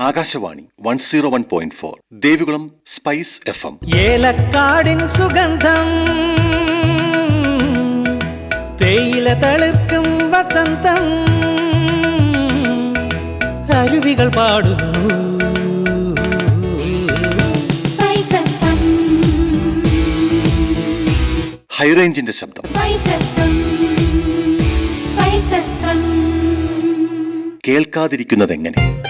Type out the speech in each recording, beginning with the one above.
Akashvani one zero one point four Devikulam spice F M. ഏലക്കാടിൻ സുഗന്ധം തേയില തളിർക്കും വസന്തം അരുവികൾ പാടുന്നു. ഹൈറേഞ്ചിന്റെ ശബ്ദം. കേൾക്കാതിരിക്കുന്നത് എങ്ങനെ കേൾക്കാതിരിക്കുന്നതെങ്ങനെ?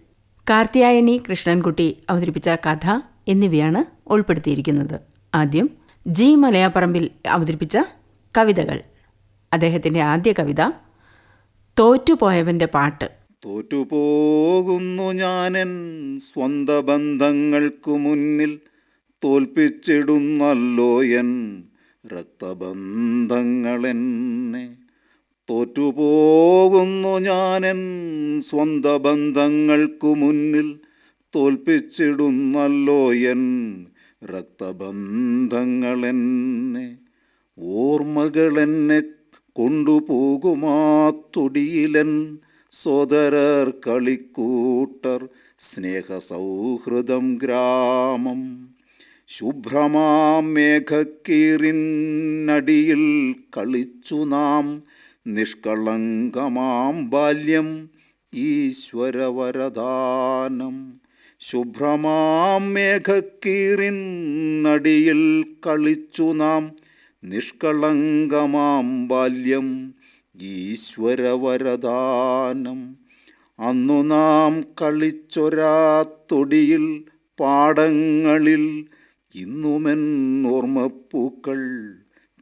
കാർത്തിയായനി കൃഷ്ണൻകുട്ടി അവതരിപ്പിച്ച കഥ എന്നിവയാണ് ഉൾപ്പെടുത്തിയിരിക്കുന്നത്. ആദ്യം ജി മലയാപ്പറമ്പിൽ അവതരിപ്പിച്ച കവിതകൾ. അദ്ദേഹത്തിന്റെ ആദ്യ കവിത തോറ്റുപോയവന്റെ പാട്ട്. തോറ്റുപോകുന്നു ഞാനൻ സ്വന്ത ബന്ധങ്ങൾക്കു മുന്നിൽ തോൽപ്പിച്ചിടുന്നല്ലോ എൻ രക്തബന്ധങ്ങളെന്നെ. തോറ്റുപോകുന്നു ഞാനെൻ സ്വന്ത ബന്ധങ്ങൾക്കു മുന്നിൽ തോൽപ്പിച്ചിടുന്നല്ലോ എൻ രക്തബന്ധങ്ങളെന്നെ. ഓർമ്മകളെന്നെ കൊണ്ടുപോകുമാത്തൊടിയിലൻ സോദരർ കളിക്കൂട്ടർ സ്നേഹസൗഹൃദം ഗ്രാമം. ശുഭ്രമാം മേഘക്കീറിനടിയിൽ കളിച്ചു നാം നിഷ്കളങ്കമാം ബാല്യം ഈശ്വരവരദാനം. ശുഭ്രമാം മേഘക്കീറിനടിയിൽ കളിച്ചു നാം. നിഷ്കളങ്കമാം ബാല്യം ഈശ്വരവരദാനം. അന്നു നാം കളിച്ചൊരാ തൊടിയിൽ പാടങ്ങളിൽ ഇന്നുമെൻ ഓർമ്മപ്പൂക്കൾ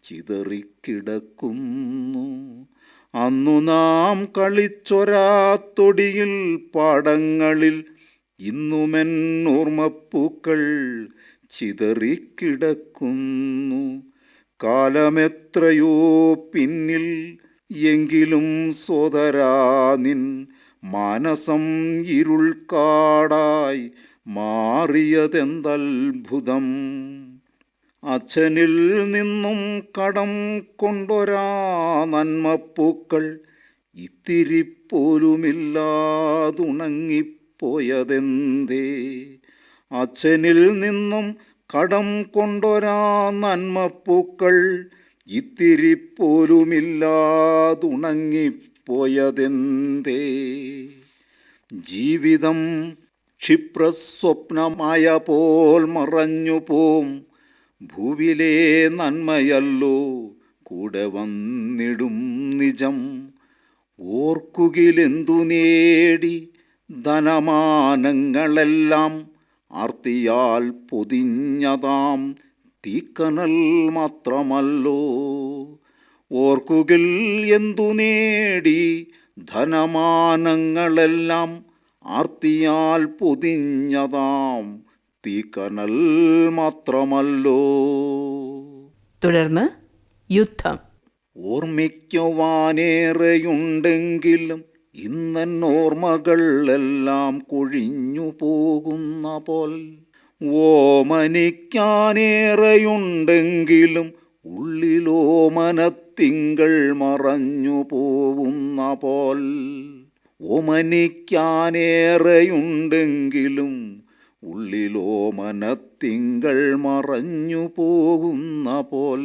ചിതറിക്കിടക്കുന്നു. അന്നു നാം കളിച്ചൊരാ തൊടിയിൽ പാടങ്ങളിൽ ഇന്നുമെൻ ഓർമ്മപ്പൂക്കൾ ചിതറിക്കിടക്കുന്നു. കാലമെത്രയോ പിന്നിൽ എങ്കിലും സോദരാ നിൻ മാനസം ഇരുൾക്കാടായി മാറിയതെന്തത്ഭുതം. അച്ഛനിൽ നിന്നും കടം കൊണ്ടൊരാ നന്മപ്പൂക്കൾ ഇത്തിരി പോലുമില്ലാതുണങ്ങിപ്പോയതെന്തേ അച്ഛനിൽ നിന്നും കടം കൊണ്ടൊരാ നന്മപ്പൂക്കൾ ഇത്തിരി പോലുമില്ലാതുണങ്ങിപ്പോയതെന്തേ ജീവിതം ക്ഷിപ്രസ്വപ്നമായ പോൽ മറഞ്ഞു പോം ഭൂവിലെ നന്മയല്ലോ കൂടെ വന്നിടും നിജം. ഓർക്കുകിലെന്തു നേടി ധനമാനങ്ങളെല്ലാം ആർത്തിയാൽ പൊതിഞ്ഞതാം തീക്കനൽ മാത്രമല്ലോ. ഓർക്കുകിൽ എന്തു നേടി ധനമാനങ്ങളെല്ലാം ആർത്തിയാൽ പൊതിഞ്ഞതാം തീക്കനൽ മാത്രമല്ലോ. തുടർന്ന് യുദ്ധം. ഓർമ്മിക്കുവാനേറെയുണ്ടെങ്കിലും ഇന്നൻ ഓർമ്മകൾ എല്ലാം കൊഴിഞ്ഞു പോകുന്ന പോൽ. ഓമനിക്കാനേറെയുണ്ടെങ്കിലും ഉള്ളിലോ മനത്തിങ്കൾ മറഞ്ഞു പോവുന്ന പോൽ. ഓമനിക്കാനേറെയുണ്ടെങ്കിലും ഉള്ളിലോ മനത്തിങ്കൾ മറഞ്ഞു പോകുന്ന പോൽ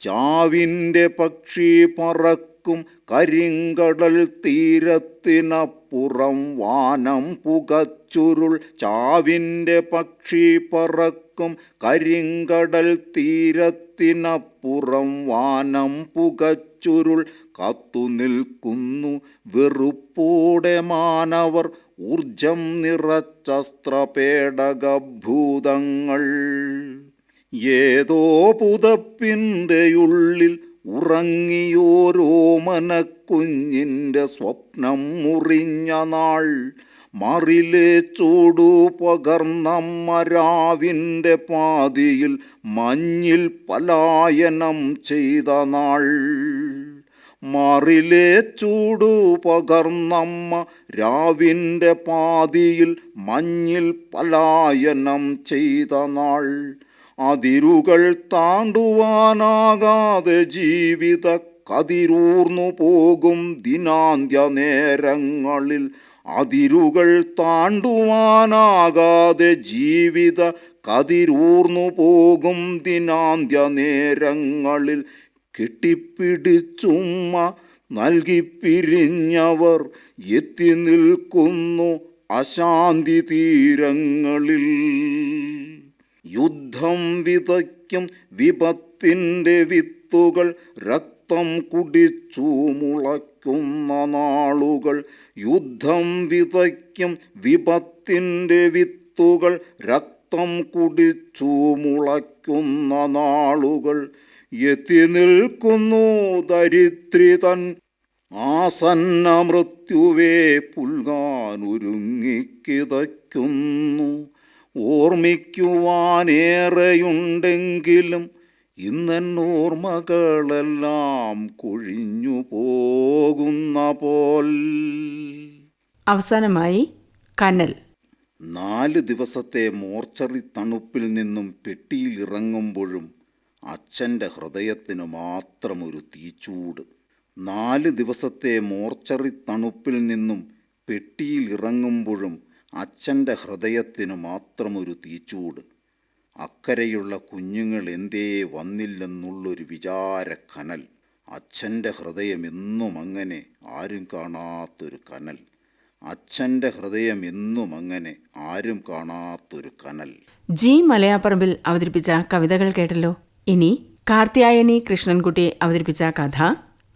ചാവിന്റെ പക്ഷി പറക്കും കരിങ്കടൽ തീരത്തിനപ്പുറം വാനം പുകച്ചുരുൾ ചാവിന്റെ പക്ഷി പറക്കും കരിങ്കടൽ തീരത്തിനപ്പുറം വാനം പുകച്ചുരുൾ കാത്തു നിൽക്കുന്നു വെറുപ്പോടെ മാനവർ ഊർജം നിറച്ചസ്ത്രപേടകഭൂതങ്ങൾ. ഏതോ പുതപ്പിന്റെ ഉള്ളിൽ ഉറങ്ങിയോരോ മനക്കുഞ്ഞിന്റെ സ്വപ്നം മുറിഞ്ഞ നാൾ. മറിലെ ചൂടു പകർന്ന മരാവിന്റെ പാതിയിൽ മഞ്ഞിൽ പലായനം ചെയ്ത നാൾ. മാറിലെ ചൂടു പകർന്നമ്മ രാവിന്റെ പാതിയിൽ മഞ്ഞിൽ പലായനം ചെയ്ത നാൾ. അതിരുകൾ താണ്ടുവാനാകാതെ ജീവിത കതിരൂർന്നു പോകും ദിനാന്ത്യ നേരങ്ങളിൽ. അതിരുകൾ താണ്ടുവാനാകാതെ ജീവിത കതിരൂർന്നു പോകും ദിനാന്ത്യ നേരങ്ങളിൽ. കെട്ടിപ്പിടിച്ചുമ്മ നൽകി പിരിഞ്ഞവർ എത്തി നിൽക്കുന്നു അശാന്തി തീരങ്ങളിൽ. യുദ്ധം വിതയ്ക്കും വിപത്തിന്റെ വിത്തുകൾ രക്തം കുടിച്ചു മുളയ്ക്കുന്ന നാളുകൾ. യുദ്ധം വിതയ്ക്കും വിപത്തിന്റെ വിത്തുകൾ രക്തം കുടിച്ചു മുളയ്ക്കുന്ന നാളുകൾ. എത്തി നിൽക്കുന്നു ദരിദ്രി തൻ. ആസന്ന മൃത്യുവേ പുൽകാനൊരുങ്ങിക്കിതയ്ക്കുന്നു ഓർമ്മിക്കുവാനേറെയുണ്ടെങ്കിലും ഇന്നെന്നോർമ്മകളെല്ലാം കൊഴിഞ്ഞു പോകുന്ന പോൽ. അവസാനമായി കനൽ. നാല് ദിവസത്തെ മോർച്ചറി തണുപ്പിൽ നിന്നും പെട്ടിയിൽ ഇറങ്ങുമ്പോഴും അച്ഛന്റെ ഹൃദയത്തിനു മാത്രം ഒരു തീച്ചൂട്. നാല് ദിവസത്തെ മോർച്ചറി തണുപ്പിൽ നിന്നും പെട്ടിയിൽ ഇറങ്ങുമ്പോഴും അച്ഛന്റെ ഹൃദയത്തിനു മാത്രം ഒരു തീച്ചൂട്. അക്കരയുള്ള കുഞ്ഞുങ്ങൾ എന്തേ വന്നില്ലെന്നുള്ളൊരു വിചാരക്കനൽ. കനൽ അച്ഛന്റെ ഹൃദയം എന്നും അങ്ങനെ ആരും കാണാത്തൊരു കനൽ. അച്ഛന്റെ ഹൃദയം എന്നും അങ്ങനെ ആരും കാണാത്തൊരു കനൽ. ജി മലയാപ്പറമ്പിൽ അവതരിപ്പിച്ച കവിതകൾ കേട്ടല്ലോ? ഇനി കാർത്തിയായനി കൃഷ്ണൻകുട്ടി അവതരിപ്പിച്ച കഥ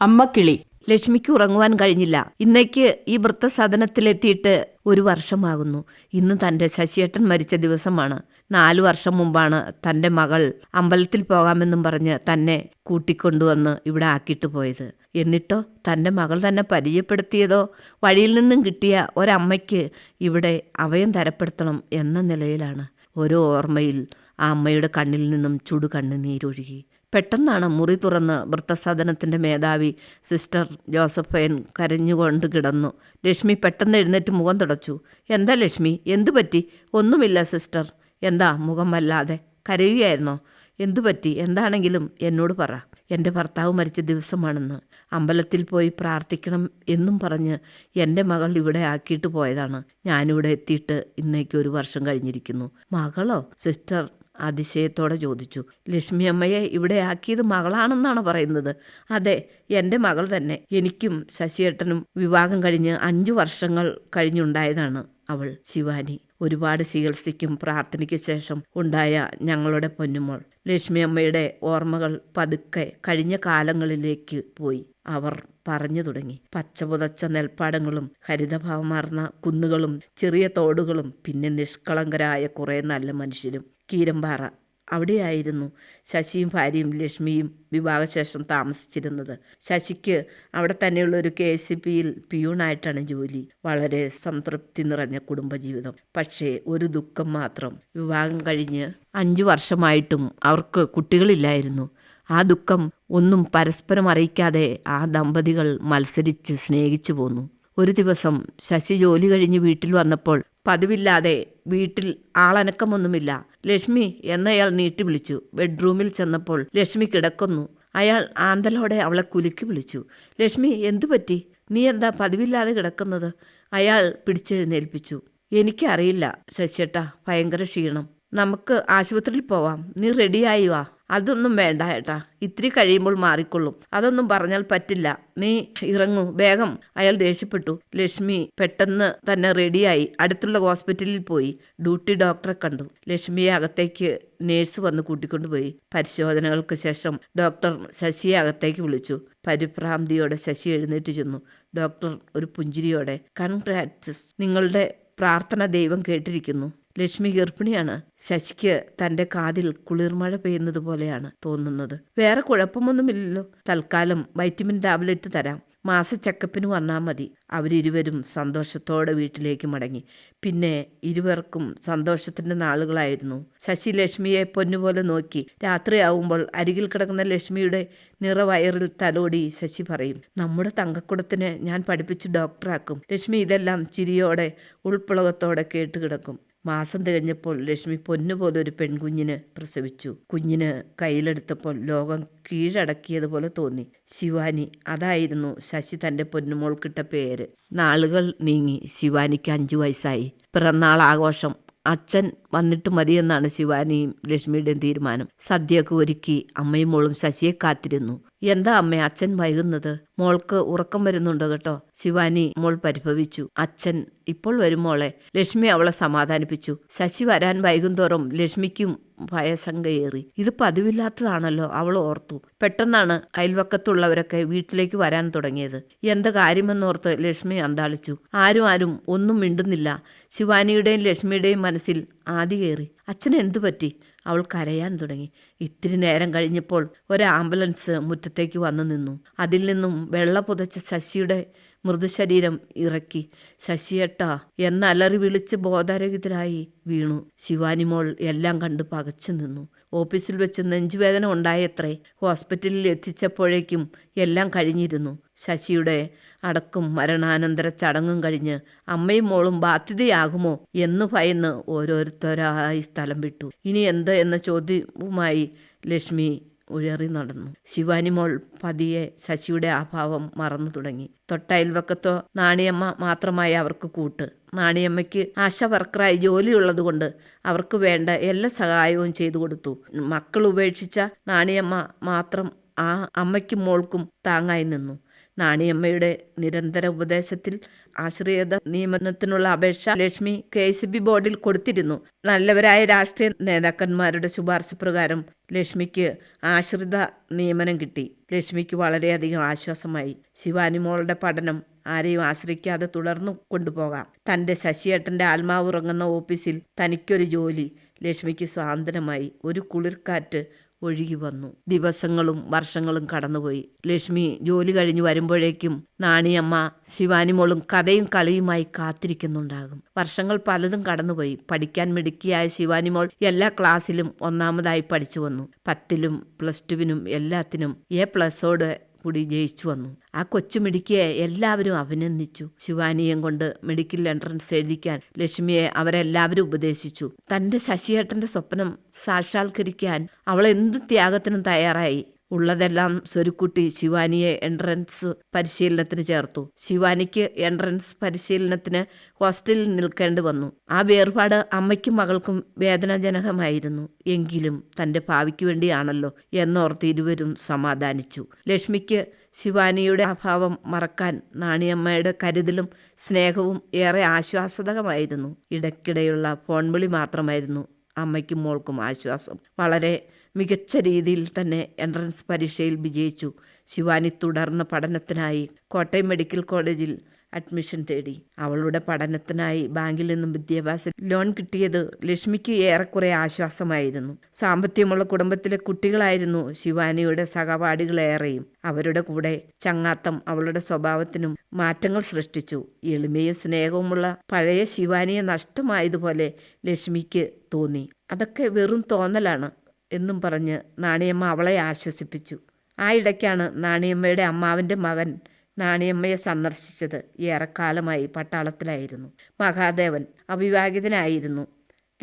അമ്മക്കിളി. ലക്ഷ്മിക്ക് ഉറങ്ങുവാൻ കഴിഞ്ഞില്ല. ഇന്നേക്ക് ഈ വൃത്തസദനത്തിലെത്തിയിട്ട് ഒരു വർഷമാകുന്നു. ഇന്ന് തന്റെ ശശിയേട്ടൻ മരിച്ച ദിവസമാണ്. നാലു വർഷം മുമ്പാണ് തന്റെ മകൾ അമ്പലത്തിൽ പോകാമെന്നും പറഞ്ഞ് തന്നെ കൂട്ടിക്കൊണ്ടുവന്ന് ഇവിടെ ആക്കിയിട്ട് പോയത്. എന്നിട്ടോ തന്റെ മകൾ തന്നെ പരിചയപ്പെടുത്തിയതോ വഴിയിൽ നിന്നും കിട്ടിയ ഒരമ്മയ്ക്ക് ഇവിടെ അഭയം തരപ്പെടുത്തണം എന്ന നിലയിലാണ്. ഓരോ ഓർമ്മയിൽ ആ അമ്മയുടെ കണ്ണിൽ നിന്നും ചുടു കണ്ണുനീരൊഴുകി പെട്ടെന്നാണ് മുറി തുറന്ന് വൃത്തസദനത്തിന്റെ മേധാവി സിസ്റ്റർ ജോസഫൈൻ കരഞ്ഞുകൊണ്ട് കിടന്നു. ലക്ഷ്മി പെട്ടെന്ന് എഴുന്നേറ്റ് മുഖം തുടച്ചു. എന്താ ലക്ഷ്മി? എന്തു പറ്റി? ഒന്നുമില്ല സിസ്റ്റർ. എന്താ? മുഖം വല്ലാതെ. കരയുകയായിരുന്നോ? എന്തു പറ്റി? എന്താണെങ്കിലും എന്നോട് പറ. എന്റെ ഭർത്താവ് മരിച്ച ദിവസമാണെന്ന്. അമ്പലത്തിൽ പോയി പ്രാർത്ഥിക്കണം എന്നും പറഞ്ഞ് എന്റെ മകൾ ഇവിടെ ആക്കിയിട്ട് പോയതാണ്. ഞാനിവിടെ എത്തിയിട്ട് ഇന്നേക്ക് ഒരു വർഷം കഴിഞ്ഞിരിക്കുന്നു. മകളോ? സിസ്റ്റർ അതിശയത്തോടെ ചോദിച്ചു. ലക്ഷ്മി അമ്മയെ ഇവിടെ ആക്കിയത് മകളാണെന്നാണ് പറയുന്നത്. അതെ എന്റെ മകൾ തന്നെ. എനിക്കും ശശിയേട്ടനും വിവാഹം കഴിഞ്ഞ് അഞ്ചു വർഷങ്ങൾ കഴിഞ്ഞുണ്ടായതാണ് അവൾ ശിവാനി. ഒരുപാട് ചികിത്സയ്ക്കും പ്രാർത്ഥനയ്ക്ക് ശേഷം ഉണ്ടായ ഞങ്ങളുടെ പൊന്നുമോൾ. ലക്ഷ്മി അമ്മയുടെ ഓർമ്മകൾ പതുക്കെ കഴിഞ്ഞ കാലങ്ങളിലേക്ക് പോയി. അവർ പറഞ്ഞു തുടങ്ങി. പച്ചപുതച്ച നെൽപ്പാടങ്ങളും ഹരിതഭാവമാർന്ന കുന്നുകളും ചെറിയ തോടുകളും പിന്നെ നിഷ്കളങ്കരായ കുറേ നല്ല മനുഷ്യരും. കീരമ്പാറ. അവിടെയായിരുന്നു ശശിയും ഭാര്യയും ലക്ഷ്മിയും വിവാഹശേഷം താമസിച്ചിരുന്നത്. ശശിക്ക് അവിടെ തന്നെയുള്ള ഒരു കെ എസ് പിയിൽ പിയൂണായിട്ടാണ് ജോലി. വളരെ സംതൃപ്തി നിറഞ്ഞ കുടുംബജീവിതം. പക്ഷേ ഒരു ദുഃഖം മാത്രം. വിവാഹം കഴിഞ്ഞ് അഞ്ചു വർഷമായിട്ടും അവർക്ക് കുട്ടികളില്ലായിരുന്നു. ആ ദുഃഖം ഒന്നും പരസ്പരം അറിയിക്കാതെ ആ ദമ്പതികൾ മത്സരിച്ച് സ്നേഹിച്ചു പോന്നു. ഒരു ദിവസം ശശി ജോലി കഴിഞ്ഞ് വീട്ടിൽ വന്നപ്പോൾ പതിവില്ലാതെ വീട്ടിൽ ആളനക്കമൊന്നുമില്ല. ലക്ഷ്മി എന്നയാൾ നീട്ടി വിളിച്ചു. ബെഡ്റൂമിൽ ചെന്നപ്പോൾ ലക്ഷ്മി കിടക്കുന്നു. അയാൾ ആന്തലോടെ അവളെ കുലുക്കി വിളിച്ചു. ലക്ഷ്മി എന്തു പറ്റി? നീ എന്താ പതിവില്ലാതെ കിടക്കുന്നത്? അയാൾ പിടിച്ചെഴുന്നേൽപ്പിച്ചു. എനിക്കറിയില്ല ശശിയേട്ടാ ഭയങ്കര ക്ഷീണം. നമുക്ക് ആശുപത്രിയിൽ പോവാം. നീ റെഡിയായി വാ. അതൊന്നും വേണ്ട ഏട്ടാ. ഇത്തിരി കഴിയുമ്പോൾ മാറിക്കൊള്ളും. അതൊന്നും പറഞ്ഞാൽ പറ്റില്ല. നീ ഇറങ്ങൂ. വേഗം. അയാൾ ദേഷ്യപ്പെട്ടു. ലക്ഷ്മി പെട്ടെന്ന് തന്നെ റെഡിയായി. അടുത്തുള്ള ഹോസ്പിറ്റലിൽ പോയി. ഡ്യൂട്ടി ഡോക്ടറെ കണ്ടു. ലക്ഷ്മിയെ അകത്തേക്ക് നേഴ്സ് വന്ന് കൂട്ടിക്കൊണ്ടുപോയി. പരിശോധനകൾക്ക് ശേഷം ഡോക്ടർ ശശിയെ അകത്തേക്ക് വിളിച്ചു. പരിഭ്രാന്തിയോടെ ശശി എഴുന്നേറ്റ് ചെന്നു. ഡോക്ടർ ഒരു പുഞ്ചിരിയോടെ കൺഗ്രാറ്റ്സ്. നിങ്ങളുടെ പ്രാർത്ഥന ദൈവം കേട്ടിരിക്കുന്നു. ലക്ഷ്മി ഗർഭിണിയാണ്. ശശിക്ക് തന്റെ കാതിൽ കുളിർമഴ പെയ്യുന്നത് പോലെയാണ് തോന്നുന്നത്. വേറെ കുഴപ്പമൊന്നുമില്ലല്ലോ. തൽക്കാലം വൈറ്റമിൻ ടാബ്ലറ്റ് തരാം. മാസ ചെക്കപ്പിന് വന്നാൽ മതി. അവരിരുവരും സന്തോഷത്തോടെ വീട്ടിലേക്ക് മടങ്ങി. പിന്നെ ഇരുവർക്കും സന്തോഷത്തിന്റെ നാളുകളായിരുന്നു. ശശി ലക്ഷ്മിയെ പൊന്നുപോലെ നോക്കി. രാത്രിയാവുമ്പോൾ അരികിൽ കിടക്കുന്ന ലക്ഷ്മിയുടെ നിറവയറിൽ തലോടി ശശി പറയും നമ്മുടെ തങ്കക്കുടത്തിനെ ഞാൻ പഠിപ്പിച്ച് ഡോക്ടറാക്കും. ലക്ഷ്മി ഇതെല്ലാം ചിരിയോടെ ഉൾപ്പുളകത്തോടെ കേട്ട് കിടക്കും മാസം തികഞ്ഞപ്പോൾ ലക്ഷ്മി പൊന്നുപോലെ ഒരു പെൺകുഞ്ഞിന് പ്രസവിച്ചു. കുഞ്ഞിന് കയ്യിലെടുത്തപ്പോൾ ലോകം കീഴടക്കിയതുപോലെ തോന്നി. ശിവാനി അതായിരുന്നു ശശി തന്റെ പൊന്നുമോൾക്കിട്ട പേര്. നാളുകൾ നീങ്ങി. ശിവാനിക്ക് അഞ്ചു വയസ്സായി. പിറന്നാൾ ആഘോഷം അച്ഛൻ വന്നിട്ട് മതിയെന്നാണ് ശിവാനിയും ലക്ഷ്മിയുടെയും തീരുമാനം. സദ്യയൊക്കെ ഒരുക്കി അമ്മയും മോളും ശശിയെ കാത്തിരുന്നു. എന്താ അമ്മ അച്ഛൻ വൈകുന്നത്? മോൾക്ക് ഉറക്കം വരുന്നുണ്ട് കേട്ടോ? ശിവാനി മോൾ പരിഭവിച്ചു. അച്ഛൻ ഇപ്പോൾ വരും മോളെ. ലക്ഷ്മി അവളെ സമാധാനിപ്പിച്ചു. ശശി വരാൻ വൈകുന്തോറും ലക്ഷ്മിക്കും ഭയശങ്കയേറി. ഇത് പതിവില്ലാത്തതാണല്ലോ അവൾ ഓർത്തു. പെട്ടെന്നാണ് അയൽവക്കത്തുള്ളവരൊക്കെ വീട്ടിലേക്ക് വരാൻ തുടങ്ങിയത്. എന്ത് കാര്യമെന്നോർത്ത് ലക്ഷ്മി അന്താളിച്ചു. ആരും ആരും ഒന്നും മിണ്ടുന്നില്ല. ശിവാനിയുടെയും ലക്ഷ്മിയുടെയും മനസ്സിൽ ആദി കയറി. അച്ഛന് എന്തു പറ്റി? അവൾ കരയാൻ തുടങ്ങി. ഇത്തിരി നേരം കഴിഞ്ഞപ്പോൾ ഒരു ആംബുലൻസ് മുറ്റത്തേക്ക് വന്നു നിന്നു. അതിൽ നിന്നും വെള്ള പുതച്ച ശശിയുടെ മൃദുശരീരം ഇറക്കി. ശശിയേട്ട എന്നലറി വിളിച്ച് ബോധരഹിതരായി വീണു. ശിവാനിമോൾ എല്ലാം കണ്ട് പകച്ചു നിന്നു. ഓഫീസിൽ വെച്ച് നെഞ്ചുവേദന ഉണ്ടായത്രേ. ഹോസ്പിറ്റലിൽ എത്തിച്ചപ്പോഴേക്കും എല്ലാം കഴിഞ്ഞിരുന്നു. ശശിയുടെ അടക്കും മരണാനന്തര ചടങ്ങും കഴിഞ്ഞ് അമ്മയും മോളും ബാധ്യതയാകുമോ എന്ന് ഭയന്ന് ഓരോരുത്തരായി സ്ഥലം വിട്ടു. ഇനി എന്ത് എന്ന ചോദ്യവുമായി ലക്ഷ്മി ഉയറി നടന്നു. ശിവാനി മോൾ പതിയെ ശശിയുടെ അഭാവം മറന്നു തുടങ്ങി. തൊട്ടയൽവക്കത്തോ നാണിയമ്മ മാത്രമായി അവർക്ക് കൂട്ട്. നാണിയമ്മയ്ക്ക് ആശ വർക്കറായി ജോലിയുള്ളതുകൊണ്ട് അവർക്ക് വേണ്ട എല്ലാ സഹായവും ചെയ്തു കൊടുത്തു. മക്കൾ ഉപേക്ഷിച്ച നാണിയമ്മ മാത്രം ആ അമ്മയ്ക്കും മോൾക്കും താങ്ങായി നിന്നു. നാണിയമ്മയുടെ നിരന്തര ഉപദേശത്തിൽ ആശ്രയത നിയമനത്തിനുള്ള അപേക്ഷ ലക്ഷ്മി കെ ബോർഡിൽ കൊടുത്തിരുന്നു. നല്ലവരായ രാഷ്ട്രീയ നേതാക്കന്മാരുടെ ശുപാർശ പ്രകാരം ലക്ഷ്മിക്ക് ആശ്രിത നിയമനം കിട്ടി. ലക്ഷ്മിക്ക് വളരെയധികം ആശ്വാസമായി. ശിവാനി മോളുടെ പഠനം ആരെയും ആശ്രയിക്കാതെ തുടർന്നു കൊണ്ടുപോകാം. തന്റെ ശശിയേട്ടന്റെ ആത്മാവ് ഉറങ്ങുന്ന ഓഫീസിൽ തനിക്കൊരു ജോലി ലക്ഷ്മിക്ക് സ്വാതന്ത്ര്യമായി. ഒരു കുളിർക്കാറ്റ് ഒഴുകി വന്നു. ദിവസങ്ങളും വർഷങ്ങളും കടന്നുപോയി. ലക്ഷ്മി ജോലി കഴിഞ്ഞു വരുമ്പോഴേക്കും നാണിയമ്മ ശിവാനിമോളും കഥയും കളിയുമായി കാത്തിരിക്കുന്നുണ്ടാകും. വർഷങ്ങൾ പലതും കടന്നുപോയി. പഠിക്കാൻ മിടുക്കിയായ ശിവാനിമോൾ എല്ലാ ക്ലാസ്സിലും ഒന്നാമതായി പഠിച്ചു വന്നു. പത്തിലും പ്ലസ് ടുവിനും എല്ലാത്തിനും എ പ്ലസോട് കൂടി ജയിച്ചു വന്നു. ആ കൊച്ചു മിടുക്കിയെ എല്ലാവരും അഭിനന്ദിച്ചു. ശിവാനിയും കൊണ്ട് മെഡിക്കൽ എൻട്രൻസ് എഴുതിക്കാൻ ലക്ഷ്മിയെ അവരെല്ലാവരും ഉപദേശിച്ചു. തന്റെ ശശിയേട്ടന്റെ സ്വപ്നം സാക്ഷാത്കരിക്കാൻ അവൾ എന്ത് ത്യാഗത്തിനും തയ്യാറായി. ഉള്ളതെല്ലാം സ്വരുക്കുട്ടി ശിവാനിയെ എൻട്രൻസ് പരിശീലനത്തിന് ചേർത്തു. ശിവാനിക്ക് എൻട്രൻസ് പരിശീലനത്തിന് ഹോസ്റ്റലിൽ നിൽക്കേണ്ടി വന്നു. ആ വേർപാട് അമ്മയ്ക്കും മകൾക്കും വേദനാജനകമായിരുന്നു. എങ്കിലും തന്റെ ഭാവിക്ക് വേണ്ടിയാണല്ലോ എന്നോർത്ത് ഇരുവരും സമാധാനിച്ചു. ലക്ഷ്മിക്ക് ശിവാനിയുടെ അഭാവം മറക്കാൻ നാണിയമ്മയുടെ കരുതലും സ്നേഹവും ഏറെ ആശ്വാസകമായിരുന്നു ഇടയ്ക്കിടെയുള്ള ഫോൺ വിളി മാത്രമായിരുന്നു അമ്മയ്ക്കും മോൾക്കും ആശ്വാസം. വളരെ മികച്ച രീതിയിൽ തന്നെ എൻട്രൻസ് പരീക്ഷയിൽ വിജയിച്ചു. ശിവാനി തുടർന്ന പഠനത്തിനായി കോട്ടയം മെഡിക്കൽ കോളേജിൽ അഡ്മിഷൻ തേടി. അവളുടെ പഠനത്തിനായി ബാങ്കിൽ നിന്നും വിദ്യാഭ്യാസ ലോൺ കിട്ടിയത് ലക്ഷ്മിക്ക് ഏറെക്കുറെ ആശ്വാസമായിരുന്നു. സാമ്പത്തികമുള്ള കുടുംബത്തിലെ കുട്ടികളായിരുന്നു ശിവാനിയുടെ സഹപാഠികളേറെയും. അവരുടെ കൂടെ ചങ്ങാത്തം അവളുടെ സ്വഭാവത്തിനും മാറ്റങ്ങൾ സൃഷ്ടിച്ചു. എളിമയും സ്നേഹവുമുള്ള പഴയ ശിവാനിയെ നഷ്ടമായതുപോലെ ലക്ഷ്മിക്ക് തോന്നി. അതൊക്കെ വെറും തോന്നലാണ്. എന്നും പറഞ്ഞ് നാണിയമ്മ അവളെ ആശ്വസിപ്പിച്ചു. ആ ഇടയ്ക്കാണ് നാണിയമ്മയുടെ അമ്മാവിന്റെ മകൻ നാണിയമ്മയെ സന്ദർശിച്ചത്. ഏറെക്കാലമായി പട്ടാളത്തിലായിരുന്നു. മഹാദേവൻ അവിവാഹിതനായിരുന്നു.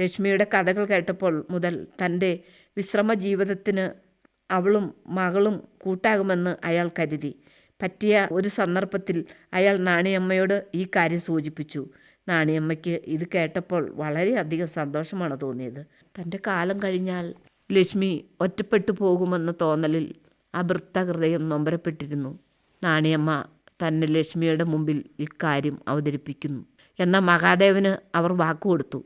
ലക്ഷ്മിയുടെ കഥകൾ കേട്ടപ്പോൾ മുതൽ തന്റെ വിശ്രമ ജീവിതത്തിന് അവളും മകളും കൂട്ടാകുമെന്ന് അയാൾ കരുതി. പറ്റിയ ഒരു സന്ദർഭത്തിൽ അയാൾ നാണിയമ്മയോട് ഈ കാര്യം സൂചിപ്പിച്ചു. നാണിയമ്മയ്ക്ക് ഇത് കേട്ടപ്പോൾ വളരെയധികം സന്തോഷമാണ് തോന്നിയത്. തന്റെ കാലം കഴിഞ്ഞാൽ ലക്ഷ്മി ഒറ്റപ്പെട്ടു പോകുമെന്ന തോന്നലിൽ അഭൃത്ത ഹൃദയം നൊമ്പരപ്പെട്ടിരുന്നു. നാണിയമ്മ തന്നെ ലക്ഷ്മിയുടെ മുമ്പിൽ ഇക്കാര്യം അവതരിപ്പിക്കുന്നു. എന്നാൽ മഹാദേവന് അവർ വാക്കുകൊടുത്തു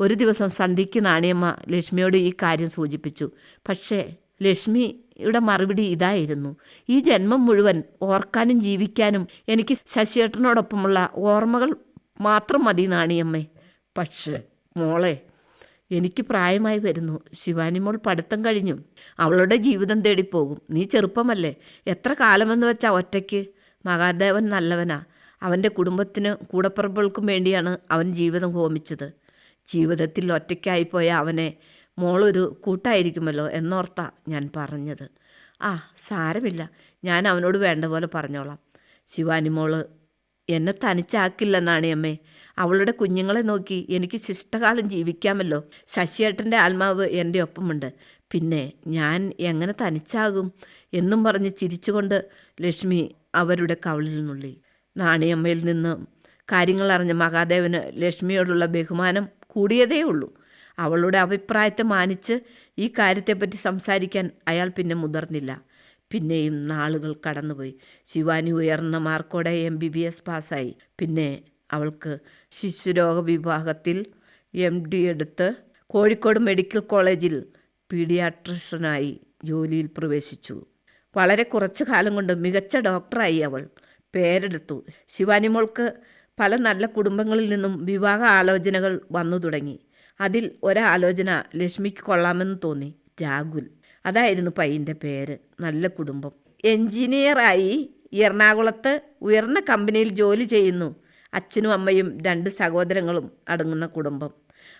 ഒരു ദിവസം സന്ധ്യയ്ക്ക് നാണിയമ്മ ലക്ഷ്മിയോട് ഈ കാര്യം സൂചിപ്പിച്ചു. പക്ഷേ ലക്ഷ്മിയുടെ മറുപടി ഇതായിരുന്നു. ഈ ജന്മം മുഴുവൻ ഓർക്കാനും ജീവിക്കാനും എനിക്ക് ശശിയേട്ടനോടൊപ്പമുള്ള ഓർമ്മകൾ മാത്രം മതി നാണിയമ്മേ. പക്ഷേ മോളെ എനിക്ക് പ്രായമായി വരുന്നു. ശിവാനിമോൾ പഠിത്തം കഴിഞ്ഞു. അവളുടെ ജീവിതം തേടിപ്പോകും. നീ ചെറുപ്പമല്ലേ? എത്ര കാലമെന്ന് വെച്ചാൽ ഒറ്റയ്ക്ക്? മഹാദേവൻ നല്ലവനാ. അവന്റെ കുടുംബത്തിന് കൂടപ്പുറപ്പുകൾക്കും വേണ്ടിയാണ് അവൻ ജീവിതം ഹോമിച്ചത്. ജീവിതത്തിൽ ഒറ്റയ്ക്കായിപ്പോയ അവനെ മോളൊരു കൂട്ടായിരിക്കുമല്ലോ എന്നോർത്താ ഞാൻ പറഞ്ഞത്. ആ സാരമില്ല. ഞാൻ അവനോട് വേണ്ട പോലെ പറഞ്ഞോളാം. ശിവാനി മോൾ എന്നെ തനിച്ചാക്കില്ലെന്നാണ് അമ്മേ. അവളുടെ കുഞ്ഞുങ്ങളെ നോക്കി എനിക്ക് ശിഷ്ടകാലം ജീവിക്കാമല്ലോ. ശശിയേട്ടന്റെ ആത്മാവ് എന്റെ ഒപ്പമുണ്ട്. പിന്നെ ഞാൻ എങ്ങനെ തനിച്ചാകും എന്നും പറഞ്ഞ് ചിരിച്ചുകൊണ്ട് ലക്ഷ്മി അവരുടെ കവളിൽ നുള്ളി. നാണിയമ്മയിൽ നിന്ന് കാര്യങ്ങൾ അറിഞ്ഞ മഹാദേവന് ലക്ഷ്മിയോടുള്ള ബഹുമാനം കൂടിയതേ ഉള്ളൂ. അവളുടെ അഭിപ്രായത്തെ മാനിച്ച് ഈ കാര്യത്തെപ്പറ്റി സംസാരിക്കാൻ അയാൾ പിന്നെ മുതിർന്നില്ല. പിന്നെയും നാളുകൾ കടന്നുപോയി. ശിവാനി ഉയർന്ന മാർക്കോടെ എം ബി ബി എസ് പാസ്സായി. പിന്നെ അവൾക്ക് ശിശുരോഗ വിഭാഗത്തിൽ എം ഡി എടുത്ത് കോഴിക്കോട് മെഡിക്കൽ കോളേജിൽ പീഡിയാട്രിഷനായി ജോലിയിൽ പ്രവേശിച്ചു. വളരെ കുറച്ചു കാലം കൊണ്ട് മികച്ച ഡോക്ടറായി അവൾ പേരെടുത്തു. ശിവാനി മോൾക്ക് പല നല്ല കുടുംബങ്ങളിൽ നിന്നും വിവാഹ ആലോചനകൾ വന്നു തുടങ്ങി. അതിൽ ഒരാലോചന ലക്ഷ്മിക്ക് കൊള്ളാമെന്ന് തോന്നി. രാഹുൽ. അതായിരുന്നു പയ്യന്റെ പേര്. നല്ല കുടുംബം. എഞ്ചിനീയറായി എറണാകുളത്ത് ഉയർന്ന കമ്പനിയിൽ ജോലി ചെയ്യുന്നു. അച്ഛനും അമ്മയും രണ്ട് സഹോദരങ്ങളും അടങ്ങുന്ന കുടുംബം.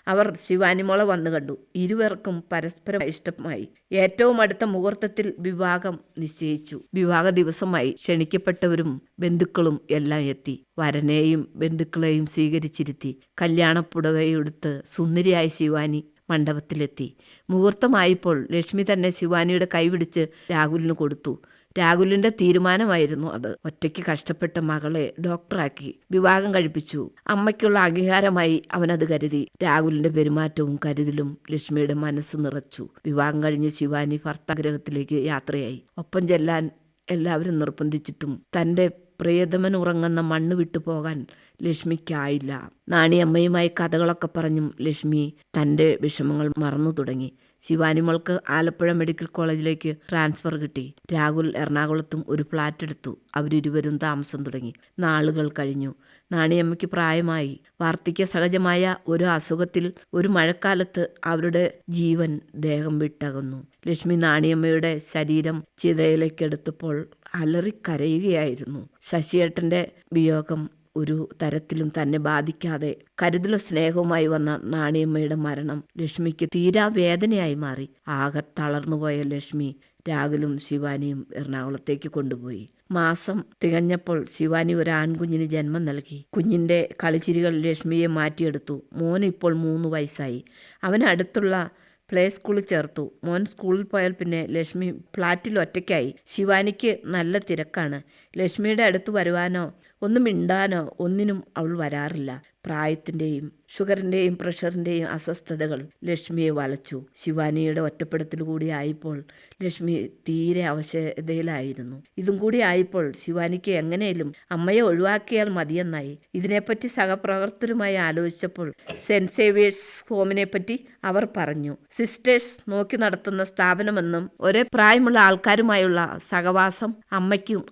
അവർ ശിവാനിമോളെ വന്നു കണ്ടു. ഇരുവർക്കും പരസ്പരം ഇഷ്ടമായി. ഏറ്റവും അടുത്ത മുഹൂർത്തത്തിൽ വിവാഹം നിശ്ചയിച്ചു. വിവാഹ ദിവസമായി ക്ഷണിക്കപ്പെട്ടവരും ബന്ധുക്കളും എല്ലാം എത്തി. വരനെയും ബന്ധുക്കളെയും സ്വീകരിച്ചിരുത്തി. കല്യാണപ്പുടവയെടുത്ത് സുന്ദരിയായ ശിവാനി മണ്ഡപത്തിലെത്തി. മുഹൂർത്തമായപ്പോൾ ലക്ഷ്മി തന്നെ ശിവാനിയുടെ കൈപിടിച്ച് രാഹുലിന് കൊടുത്തു. രാഹുലിന്റെ തീരുമാനമായിരുന്നു അത്. ഒറ്റയ്ക്ക് കഷ്ടപ്പെട്ട മകളെ ഡോക്ടറാക്കി വിവാഹം കഴിപ്പിച്ചു. അമ്മയ്ക്കുള്ള അംഗീകാരമായി അവനത് കരുതി. രാഹുലിന്റെ പെരുമാറ്റവും കരുതലും ലക്ഷ്മിയുടെ മനസ്സ് നിറച്ചു. വിവാഹം കഴിഞ്ഞ് ശിവാനി ഭർത്താഗ്രഹത്തിലേക്ക് യാത്രയായി. ഒപ്പം ചെല്ലാൻ എല്ലാവരും നിർബന്ധിച്ചിട്ടും തന്റെ പ്രിയതമൻ ഉറങ്ങുന്ന മണ്ണ് വിട്ടു പോകാൻ ലക്ഷ്മിക്കായില്ല. നാണിയമ്മയുമായി കഥകളൊക്കെ പറഞ്ഞും ലക്ഷ്മി തന്റെ വിഷമങ്ങൾ മറന്നു തുടങ്ങി. ശിവാനിമോൾക്ക് ആലപ്പുഴ മെഡിക്കൽ കോളേജിലേക്ക് ട്രാൻസ്ഫർ കിട്ടി. രാഹുൽ എറണാകുളത്തും ഒരു ഫ്ലാറ്റ് എടുത്തു. അവരിരുവരും താമസം തുടങ്ങി. നാളുകൾ കഴിഞ്ഞു. നാണിയമ്മയ്ക്ക് പ്രായമായി. വാർദ്ധക്യ സഹജമായ ഒരു അസുഖത്തിൽ ഒരു മഴക്കാലത്ത് അവരുടെ ജീവൻ ദേഹം വിട്ടകന്നു. ലക്ഷ്മി നാണിയമ്മയുടെ ശരീരം ചിതയിലേക്കെടുത്തപ്പോൾ അലറിക്കരയുകയായിരുന്നു. ശശിയേട്ടന്റെ വിയോഗം ഒരു തരത്തിലും തന്നെ ബാധിക്കാതെ കരുതലും സ്നേഹവുമായി വന്ന നാണിയമ്മയുടെ മരണം ലക്ഷ്മിക്ക് തീരാ വേദനയായി മാറി. ആകെ തളർന്നുപോയ ലക്ഷ്മി രാഹുലും ശിവാനിയും എറണാകുളത്തേക്ക് കൊണ്ടുപോയി. മാസം തികഞ്ഞപ്പോൾ ശിവാനി ഒരു ആൺകുഞ്ഞിന് ജന്മം നൽകി. കുഞ്ഞിന്റെ കളിച്ചിരികൾ ലക്ഷ്മിയെ മാറ്റിയെടുത്തു. മോൻ ഇപ്പോൾ മൂന്ന് വയസ്സായി. അവൻ അടുത്തുള്ള പ്ലേ സ്കൂളിൽ ചേർത്തു. മോൻ സ്കൂളിൽ പോയാൽ പിന്നെ ലക്ഷ്മി ഫ്ലാറ്റിൽ ഒറ്റയ്ക്കായി. ശിവാനിക്ക് നല്ല തിരക്കാണ്. ലക്ഷ്മിയുടെ അടുത്ത് വരുവാനോ ഒന്നും മിണ്ടാനോ ഒന്നിനും അവൾ വരാറില്ല. പ്രായത്തിന്റെയും ഷുഗറിന്റെയും പ്രഷറിന്റെയും അസ്വസ്ഥതകൾ ലക്ഷ്മിയെ വലച്ചു. ശിവാനിയുടെ ഒറ്റപ്പെടുത്തൽ കൂടി ആയപ്പോൾ ലക്ഷ്മി തീരെ അവശതയിലായിരുന്നു. ഇതും കൂടി ആയപ്പോൾ ശിവാനിക്ക് എങ്ങനെയും അമ്മയെ ഒഴിവാക്കിയാൽ മതിയെന്നായി. ഇതിനെപ്പറ്റി സഹപ്രവർത്തകരുമായി ആലോചിച്ചപ്പോൾ സെന്റ് സേവിയേഴ്സ് ഹോമിനെ പറ്റി അവർ പറഞ്ഞു. സിസ്റ്റേഴ്സ് നോക്കി നടത്തുന്ന സ്ഥാപനമെന്നും ഒരേ പ്രായമുള്ള ആൾക്കാരുമായുള്ള സഹവാസം അമ്മയ്ക്കും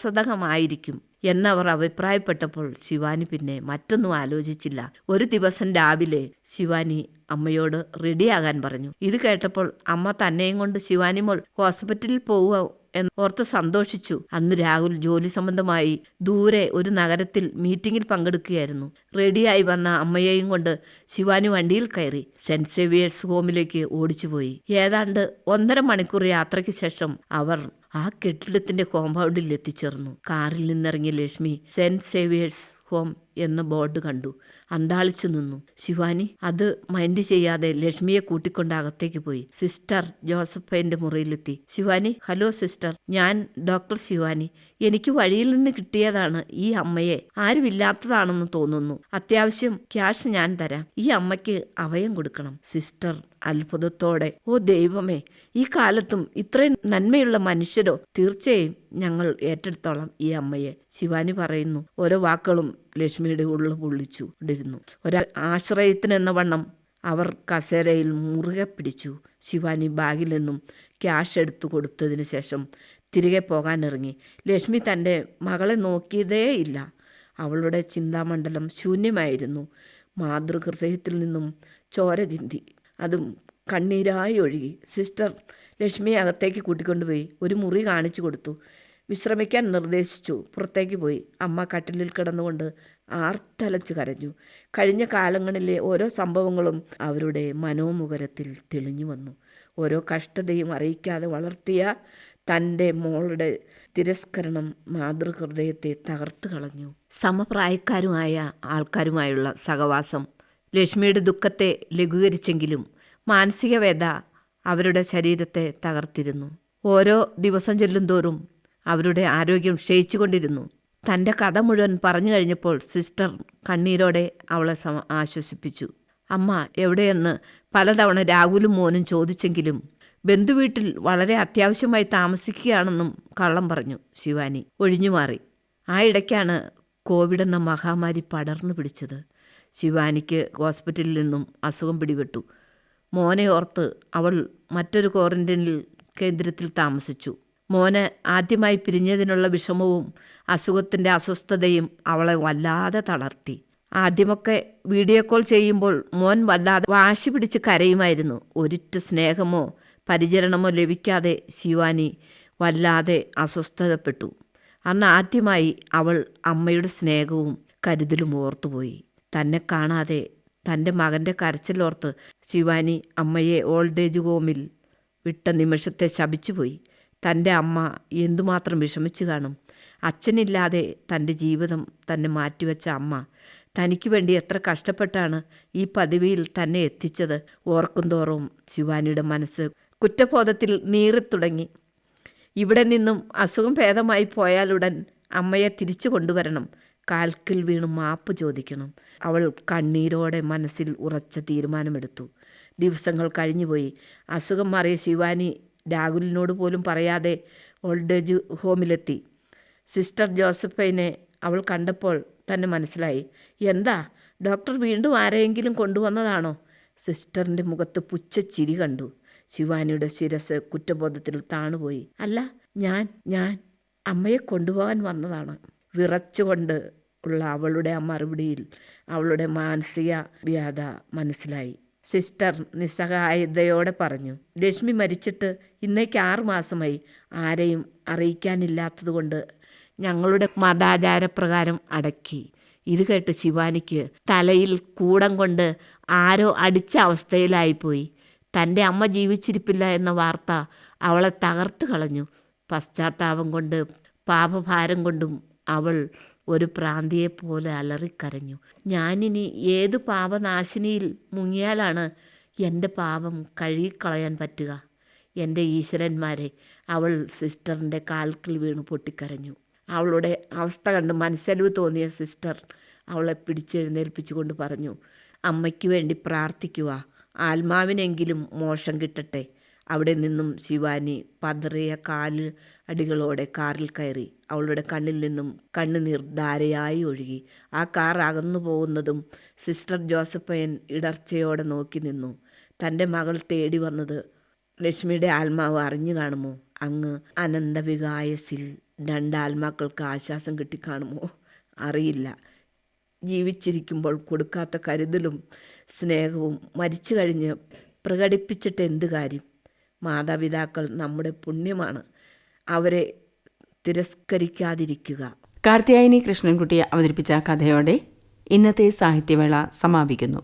ആശ്വാസദകമായിരിക്കും എന്നവർ അഭിപ്രായപ്പെട്ടപ്പോൾ ശിവാനി പിന്നെ മറ്റൊന്നും ആലോചിച്ചില്ല. ഒരു ദിവസം രാവിലെ ശിവാനി അമ്മയോട് റെഡിയാകാൻ പറഞ്ഞു. ഇത് കേട്ടപ്പോൾ അമ്മ തന്നെയും കൊണ്ട് ശിവാനി മോൾ ഹോസ്പിറ്റലിൽ പോവുക എന്ന് ഓർത്ത് സന്തോഷിച്ചു. അന്ന് രാഹുൽ ജോലി സംബന്ധമായി ദൂരെ ഒരു നഗരത്തിൽ മീറ്റിംഗിൽ പങ്കെടുക്കുകയായിരുന്നു. റെഡിയായി വന്ന അമ്മയെയും കൊണ്ട് ശിവാനി വണ്ടിയിൽ കയറി സെന്റ് സേവിയേഴ്സ് ഹോമിലേക്ക് ഓടിച്ചുപോയി. ഏതാണ്ട് ഒന്നര മണിക്കൂർ യാത്രയ്ക്ക് ശേഷം അവർ ആ കെട്ടിടത്തിന്റെ കോമ്പൗണ്ടിൽ എത്തിച്ചേർന്നു. കാറിൽ നിന്നിറങ്ങിയ ലക്ഷ്മി സെന്റ് സേവിയേഴ്സ് ഹോം എന്ന ബോർഡ് കണ്ടു. അന്താളിച്ചു നിന്നു. ശിവാനി അത് മൈൻഡ് ചെയ്യാതെ ലക്ഷ്മിയെ കൂട്ടിക്കൊണ്ട് അകത്തേക്ക് പോയി. സിസ്റ്റർ ജോസഫൈന്റെ മുറിയിലെത്തി. Shivani hello sister. ഞാൻ ഡോക്ടർ ശിവാനി. എനിക്ക് വഴിയിൽ നിന്ന് കിട്ടിയതാണ് ഈ അമ്മയെ. ആരുമില്ലാത്തതാണെന്ന് തോന്നുന്നു. അത്യാവശ്യം ക്യാഷ് ഞാൻ തരാം. ഈ അമ്മയ്ക്ക് അഭയം കൊടുക്കണം. സിസ്റ്റർ അത്ഭുതത്തോടെ ഓ ദൈവമേ ഈ കാലത്തും ഇത്രയും നന്മയുള്ള മനുഷ്യരോ? തീർച്ചയായും ഞങ്ങൾ ഏറ്റെടുത്തോളാം ഈ അമ്മയെ. ശിവാനി പറയുന്നു. ഓരോ വാക്കുകളും ലക്ഷ്മിയുടെ ഉള്ളു പൊള്ളിച്ചു കൊണ്ടിരുന്നു. ഒരാൾ ആശ്രയത്തിനെന്ന വണ്ണം അവർ കസേരയിൽ മുറുകെ പിടിച്ചു. ശിവാനി ബാഗിൽ നിന്നും ക്യാഷ് എടുത്തു കൊടുത്തതിന് ശേഷം തിരികെ പോകാനിറങ്ങി ലക്ഷ്മി തന്റെ മകളെ നോക്കിയതേ ഇല്ല. അവളുടെ ചിന്താമണ്ഡലം ശൂന്യമായിരുന്നു. മാതൃഹൃദയത്തിൽ നിന്നും ചോര ചിന്തി. അതും കണ്ണീരായി ഒഴുകി. സിസ്റ്റർ ലക്ഷ്മിയെ അകത്തേക്ക് കൂട്ടിക്കൊണ്ടുപോയി. ഒരു മുറി കാണിച്ചു കൊടുത്തു. വിശ്രമിക്കാൻ നിർദ്ദേശിച്ചു. പുറത്തേക്ക് പോയി. അമ്മ കട്ടിലിൽ കിടന്നുകൊണ്ട് ആർത്തലച്ച് കരഞ്ഞു. കഴിഞ്ഞ കാലങ്ങളിലെ ഓരോ സംഭവങ്ങളും അവരുടെ മനോമുഖരത്തിൽ തെളിഞ്ഞു വന്നു. ഓരോ കഷ്ടതയും അറിയിക്കാതെ വളർത്തിയ തന്റെ മോളുടെ തിരസ്കരണം മാതൃഹൃദയത്തെ തകർത്തു കളഞ്ഞു. സമപ്രായക്കാരുമായ ആൾക്കാരുമായുള്ള സഹവാസം ലക്ഷ്മിയുടെ ദുഃഖത്തെ ലഘൂകരിച്ചെങ്കിലും മാനസികവേദ അവരുടെ ശരീരത്തെ തകർത്തിരുന്നു. ഓരോ ദിവസം ചെല്ലുന്തോറും അവരുടെ ആരോഗ്യം ക്ഷയിച്ചുകൊണ്ടിരുന്നു. തന്റെ കഥ മുഴുവൻ പറഞ്ഞു കഴിഞ്ഞപ്പോൾ സിസ്റ്റർ കണ്ണീരോടെ അവളെ സമ ആശ്വസിപ്പിച്ചു. അമ്മ എവിടെയെന്ന്? പലതവണ രാഹുലും മോനും ചോദിച്ചെങ്കിലും ബന്ധുവീട്ടിൽ വളരെ അത്യാവശ്യമായി താമസിക്കുകയാണെന്നും കള്ളം പറഞ്ഞു ശിവാനി. ഒഴിഞ്ഞുമാറി ആ ഇടയ്ക്കാണ് കോവിഡ് എന്ന മഹാമാരി പടർന്നു പിടിച്ചത്. ശിവാനിക്ക് ഹോസ്പിറ്റലിൽ നിന്നും അസുഖം പിടിപെട്ടു. മോനെ ഓർത്ത് അവൾ മറ്റൊരു ക്വാറന്റൈനിൽ കേന്ദ്രത്തിൽ താമസിച്ചു. മോന് ആദ്യമായി പിരിഞ്ഞതിനുള്ള വിഷമവും അസുഖത്തിന്റെ അസ്വസ്ഥതയും അവളെ വല്ലാതെ തളർത്തി. ആദ്യമൊക്കെ വീഡിയോ കോൾ ചെയ്യുമ്പോൾ മോൻ വല്ലാതെ വാശി പിടിച്ച് കരയുമായിരുന്നു. ഒരിറ്റു സ്നേഹമോ പരിചരണമോ ലഭിക്കാതെ ശിവാനി വല്ലാതെ അസ്വസ്ഥതപ്പെട്ടു. അന്ന് ആദ്യമായി അവൾ അമ്മയുടെ സ്നേഹവും കരുതലും ഓർത്തുപോയി. തന്നെ കാണാതെ തന്റെ മകന്റെ കരച്ചിലോർത്ത് ശിവാനി അമ്മയെ ഓൾഡ് ഏജ് ഹോമിൽ വിട്ട നിമിഷത്തെ ശപിച്ചുപോയി. തന്റെ അമ്മ എന്തുമാത്രം വിഷമിച്ചു കാണും? അച്ഛനില്ലാതെ തന്റെ ജീവിതം തന്നെ മാറ്റിവെച്ച അമ്മ തനിക്ക് വേണ്ടി എത്ര കഷ്ടപ്പെട്ടാണ് ഈ പദവിയിൽ തന്നെ എത്തിച്ചത് ഓർക്കുന്തോറും ശിവാനിയുടെ മനസ്സ് കുറ്റബോധത്തിൽ നീറിത്തുടങ്ങി. ഇവിടെ നിന്നും അസുഖം ഭേദമായി പോയാലുടൻ അമ്മയെ തിരിച്ചു കൊണ്ടുവരണം. കാൽക്കിൽ വീണ് മാപ്പ് ചോദിക്കണം. അവൾ കണ്ണീരോടെ മനസ്സിൽ ഉറച്ച തീരുമാനമെടുത്തു. ദിവസങ്ങൾ കഴിഞ്ഞുപോയി. അസുഖം മാറിയ ശിവാനി രാഹുലിനോട് പോലും പറയാതെ ഓൾഡ് ഏജ് ഹോമിലെത്തി. സിസ്റ്റർ ജോസഫൈനെ അവൾ കണ്ടപ്പോൾ തന്നെ മനസ്സിലായി. എന്താ? ഡോക്ടർ വീണ്ടും ആരെയെങ്കിലും കൊണ്ടുവന്നതാണോ? സിസ്റ്ററിന്റെ മുഖത്ത് പുച്ഛച്ചിരി കണ്ടു. ശിവാനിയുടെ ശിരസ് കുറ്റബോധത്തിൽ താണുപോയി. അല്ല ഞാൻ ഞാൻ അമ്മയെ കൊണ്ടുപോകാൻ വന്നതാണ്. വിറച്ചുകൊണ്ട് ഉള്ള അവളുടെ ആ മറുപടിയിൽ അവളുടെ മാനസിക വ്യാധ മനസ്സിലായി. സിസ്റ്റർ നിസ്സഹായതയോടെ പറഞ്ഞു ലക്ഷ്മി മരിച്ചിട്ട് ഇന്നേക്ക് ആറു മാസമായി. ആരെയും അറിയിക്കാനില്ലാത്തതുകൊണ്ട് ഞങ്ങളുടെ മതാചാരപ്രകാരം അടക്കി. ഇത് കേട്ട് ശിവാനിക്ക് തലയിൽ കൂടം കൊണ്ട് ആരോ അടിച്ച അവസ്ഥയിലായിപ്പോയി. തന്റെ അമ്മ ജീവിച്ചിരിപ്പില്ല എന്ന വാർത്ത അവളെ തകർത്ത് കളഞ്ഞു. പശ്ചാത്താപം കൊണ്ട് പാപഭാരം കൊണ്ടും അവൾ ഒരു പ്രാന്തിയെപ്പോലെ അലറിക്കരഞ്ഞു. ഞാനിനി ഏത് പാപനാശിനിയിൽ മുങ്ങിയാലാണ് എന്റെ പാപം കഴുകിക്കളയാൻ പറ്റുക? എന്റെ ഈശ്വരന്മാരെ അവൾ സിസ്റ്ററിന്റെ കാൽക്കിൽ വീണ് പൊട്ടിക്കരഞ്ഞു. അവളുടെ അവസ്ഥ കണ്ട് മനസ്സലിവ് തോന്നിയ സിസ്റ്റർ അവളെ പിടിച്ചെഴുന്നേൽപ്പിച്ചുകൊണ്ട് പറഞ്ഞു അമ്മയ്ക്ക് വേണ്ടി പ്രാർത്ഥിക്കുക. ആത്മാവിനെങ്കിലും മോശം കിട്ടട്ടെ. അവിടെ നിന്നും ശിവാനി പതറിയ കാൽ അടികളോടെ കാറിൽ കയറി അവളുടെ കണ്ണിൽ നിന്നും കണ്ണുനീർ ധാരയായി ഒഴുകി. ആ കാർ അകന്നു പോകുന്നതും സിസ്റ്റർ ജോസഫയൻ ഇടർച്ചയോടെ നോക്കി നിന്നു. തന്റെ മകൾ തേടി വന്നത് ലക്ഷ്മിയുടെ ആത്മാവ് അറിഞ്ഞു കാണുമോ? അങ്ങ് അനന്തവികായസിൽ രണ്ടാത്മാക്കൾക്ക് ആശ്വാസം കിട്ടിക്കാണുമോ? അറിയില്ല. ജീവിച്ചിരിക്കുമ്പോൾ കൊടുക്കാത്ത കരുതലും സ്നേഹവും മരിച്ചു കഴിഞ്ഞ് പ്രകടിപ്പിച്ചിട്ട് എന്ത് കാര്യം? മാതാപിതാക്കൾ നമ്മുടെ പുണ്യമാണ്. അവരെ തിരസ്കരിക്കാതിരിക്കുക. കാർത്തിയായനി കൃഷ്ണൻകുട്ടിയെ അവതരിപ്പിച്ച കഥയോടെ ഇന്നത്തെ സാഹിത്യവേള സമാപിക്കുന്നു.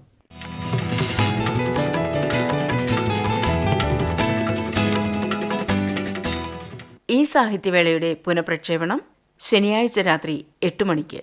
ഈ സാഹിത്യവേളയുടെ പുനഃപ്രക്ഷേപണം ശനിയാഴ്ച രാത്രി എട്ട് മണിക്ക്.